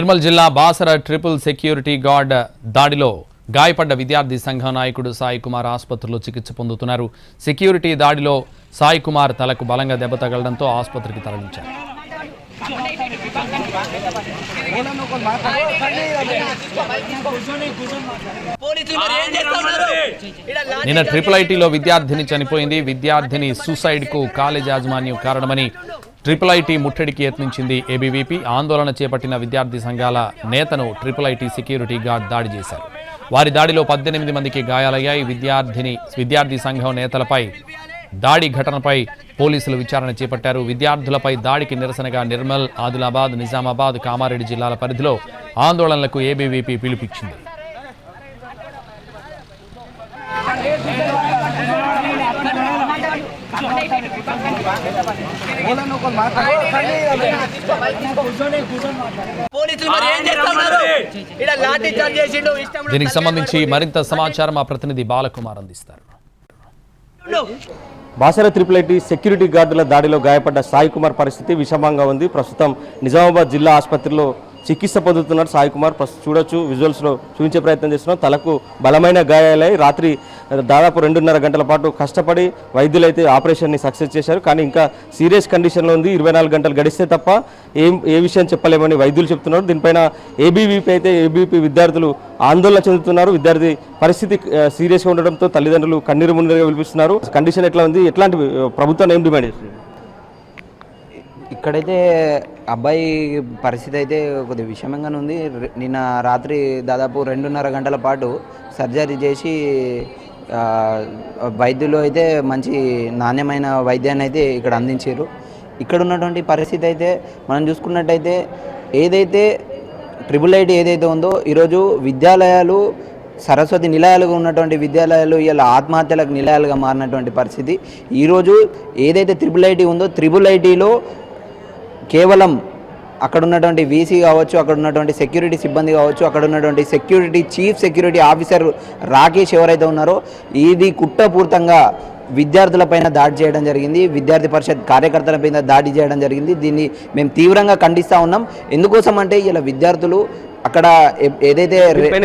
నిర్మల్ జిల్లా Basara triple security guard దాడిలో గాయపడ్డ విద్యార్థి సంఘ నాయకుడు సాయి కుమార్ ఆసుపత్రిలో చికిత్స పొందుతున్నారు. సెక్యూరిటీ దాడిలో సాయి కుమార్ తలకు బలంగా దెబ్బ తగలడంతో ఆసుపత్రికి తరలించారు. నిన్న ట్రిపుల్ ఐటీలో విద్యార్థిని చనిపోయింది. విద్యార్థిని సూసైడ్కు కాలేజ్ యాజమాన్యం కారణమని ట్రిపుల్ ఐటీ ముట్టడికి యత్నించింది ఏబీవీపీ. ఆందోళన చేపట్టిన విద్యార్థి సంఘాల నేతను ట్రిపుల్ ఐటీ సెక్యూరిటీ గార్డ్ దాడి చేశారు. వారి దాడిలో పద్దెనిమిది మందికి గాయాలయ్యాయి. విద్యార్థిని విద్యార్థి సంఘం నేతలపై దాడి ఘటనపై పోలీసులు విచారణ చేపట్టారు. విద్యార్థులపై దాడికి నిరసనగా నిర్మల్ ఆదిలాబాద్ నిజామాబాద్ కామారెడ్డి జిల్లాల పరిధిలో ఆందోళనలకు ఏబీవీపీ పిలుపిచ్చింది దీనికి సంబంధించి మరింత సమాచారం మా ప్రతినిధి బాలకుమార్ అందిస్తారు. బాసర త్రిపుల్ ఐటీ సెక్యూరిటీ గార్డుల దాడిలో గాయపడ్డ సాయి కుమార్ పరిస్థితి విషమంగా ఉంది. ప్రస్తుతం నిజామాబాద్ జిల్లా ఆసుపత్రిలో చికిత్స పొందుతున్నాడు సాయి కుమార్. ప్రస్తుతం చూడొచ్చు విజువల్స్లో చూపించే ప్రయత్నం చేస్తున్నాం. తలకు బలమైన గాయాలై రాత్రి దాదాపు రెండున్నర గంటల పాటు కష్టపడి వైద్యులు అయితే ఆపరేషన్ని సక్సెస్ చేశారు. కానీ ఇంకా సీరియస్ కండిషన్లో ఉంది. ఇరవై నాలుగు గంటలు గడిస్తే తప్ప ఏం ఏ విషయం చెప్పలేమని వైద్యులు చెప్తున్నారు. దీనిపైన ఏబీవీపీ అయితే ఏబీవీపీ విద్యార్థులు ఆందోళన చెందుతున్నారు. విద్యార్థి పరిస్థితి సీరియస్గా ఉండడంతో తల్లిదండ్రులు కన్నీరు మున్నీరుగా పిలిపిస్తున్నారు కండిషన్ ఎట్లా ఉంది? ఎట్లాంటి ప్రభుత్వం ఏం డిమాండ్ చేస్తుంది ఇక్కడైతే అబ్బాయి పరిస్థితి అయితే కొద్దిగా విషమంగానే ఉంది. నిన్న రాత్రి దాదాపు రెండున్నర గంటల పాటు సర్జరీ చేసి వైద్యులు అయితే మంచి నాణ్యమైన వైద్యాన్ని అయితే ఇక్కడ అందించారు. ఇక్కడ ఉన్నటువంటి పరిస్థితి అయితే మనం చూసుకున్నట్టయితే ఏదైతే ట్రిపుల్ ఐటీ ఏదైతే ఉందో ఈరోజు విద్యాలయాలు సరస్వతి నిలయాలుగా ఉన్నటువంటి విద్యాలయాలు ఇలా ఆత్మహత్యలకు నిలయాలుగా మారినటువంటి పరిస్థితి. ఈరోజు ఏదైతే త్రిబుల్ ఐటీ ఉందో త్రిబుల్ ఐటీలో కేవలం అక్కడ ఉన్నటువంటి వీసీ కావచ్చు అక్కడ ఉన్నటువంటి సెక్యూరిటీ సిబ్బంది కావచ్చు అక్కడ ఉన్నటువంటి security chief security officer Rakesh ఎవరైతే ఉన్నారో ఇది కుట్రపూర్తంగా విద్యార్థులపైన దాడి చేయడం జరిగింది. విద్యార్థి పరిషత్ కార్యకర్తల పైన దాడి చేయడం జరిగింది. దీన్ని మేము తీవ్రంగా ఖండిస్తూ ఉన్నాం. ఎందుకోసం అంటే ఇలా విద్యార్థులు అక్కడ ఏదైతే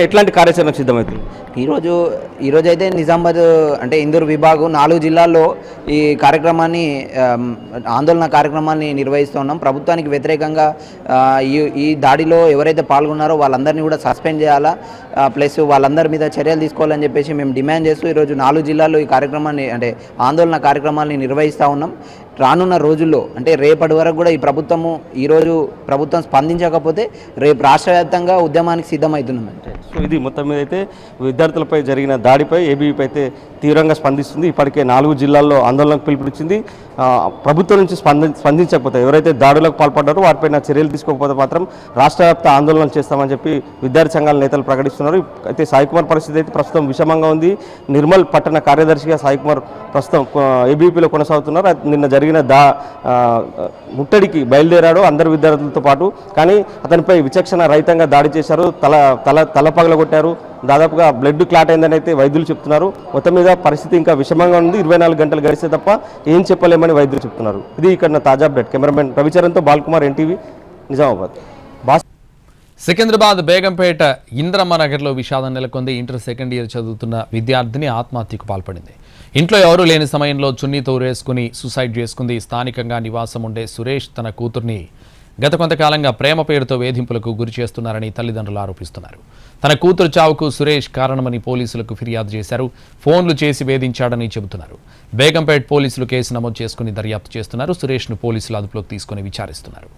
ఎట్లాంటి కార్యాచరణకు సిద్ధమవుతుంది ఈరోజు ఈరోజు అయితే నిజామాబాద్ అంటే ఇందూరు విభాగం నాలుగు జిల్లాల్లో ఈ కార్యక్రమాన్ని ఆందోళన కార్యక్రమాన్ని నిర్వహిస్తున్నాం ప్రభుత్వానికి వ్యతిరేకంగా ఈ ఈ దాడిలో ఎవరైతే పాల్గొన్నారో వాళ్ళందరినీ కూడా సస్పెండ్ చేయాలా? ప్లస్ వాళ్ళందరి మీద చర్యలు తీసుకోవాలని చెప్పేసి మేము డిమాండ్ చేస్తూ ఈరోజు నాలుగు జిల్లాల్లో ఈ కార్యక్రమాన్ని అంటే ఆందోళన కార్యక్రమాన్ని నిర్వహిస్తూ ఉన్నాం. రానున్న రోజుల్లో అంటే రేపటి వరకు కూడా ఈ ప్రభుత్వము ఈరోజు ప్రభుత్వం స్పందించకపోతే రేపు రాష్ట్ర వ్యాప్తంగా ఉద్యమానికి సిద్ధమవుతున్నాం అంటే సో ఇది మొత్తం మీద అయితే విద్యార్థులపై జరిగిన దాడిపై ఏబీవీపై అయితే తీవ్రంగా స్పందిస్తుంది. ఇప్పటికే నాలుగు జిల్లాల్లో ఆందోళనకు పిలుపునిచ్చింది. ప్రభుత్వం నుంచి స్పంది స్పందించకపోతే ఎవరైతే దాడులకు పాల్పడ్డారో వారిపైన చర్యలు తీసుకోకపోతే మాత్రం రాష్ట్ర వ్యాప్త ఆందోళన చేస్తామని చెప్పి విద్యార్థి సంఘాల నేతలు ప్రకటిస్తున్నారు. అయితే సాయి కుమార్ పరిస్థితి అయితే ప్రస్తుతం విషమంగా ఉంది. నిర్మల్ పట్టణ కార్యదర్శిగా సాయి కుమార్ ప్రస్తుతం ఏబీపీలో కొనసాగుతున్నారు. నిన్న జరిగిన దా ముట్టడికి బయలుదేరాడు అందరు విద్యార్థులతో పాటు. కానీ అతనిపై విచక్షణ రహితంగా దాడి చేశారు. తల తల తల పగలగొట్టారు. దాదాపుగా బ్లడ్ క్లాట్ అయిందని అయితే వైద్యులు చెప్తున్నారు. మొత్తం మీద పరిస్థితి ఇంకా విషమంగా ఉంది. ఇరవై నాలుగు గంటలు గడిస్తే తప్ప ఏం చెప్పలేమని వైద్యులు చెప్తున్నారు. ఇది ఇక్కడ తాజా అప్డేట్. కెమెరామెన్ రవిచరణ్తో బాల్కుమార్ ఎన్టీవీ నిజామాబాద్. బాస్ సికింద్రాబాద్ బేగంపేట ఇంద్రమ్మ నగర్లో విషాదం నెలకొంది. ఇంటర్ సెకండ్ ఇయర్ చదువుతున్న విద్యార్థిని ఆత్మహత్యకు పాల్పడింది. ఇంట్లో ఎవరూ లేని సమయంలో చున్నీతో వేసుకుని సూసైడ్ చేసుకుంది. స్థానికంగా నివాసం ఉండే సురేష్ తన కూతుర్ని గత కొంతకాలంగా ప్రేమ పేరుతో వేధింపులకు గురి చేస్తున్నారని తల్లిదండ్రులు ఆరోపిస్తున్నారు. తన కూతురు చావుకు సురేష్ కారణమని పోలీసులకు ఫిర్యాదు చేశారు. ఫోన్లు చేసి వేధించాడని చెబుతున్నారు. బేగంపేట్ పోలీసులు కేసు నమోదు చేసుకుని దర్యాప్తు చేస్తున్నారు. సురేష్ను పోలీసులు అదుపులోకి తీసుకుని విచారిస్తున్నారు.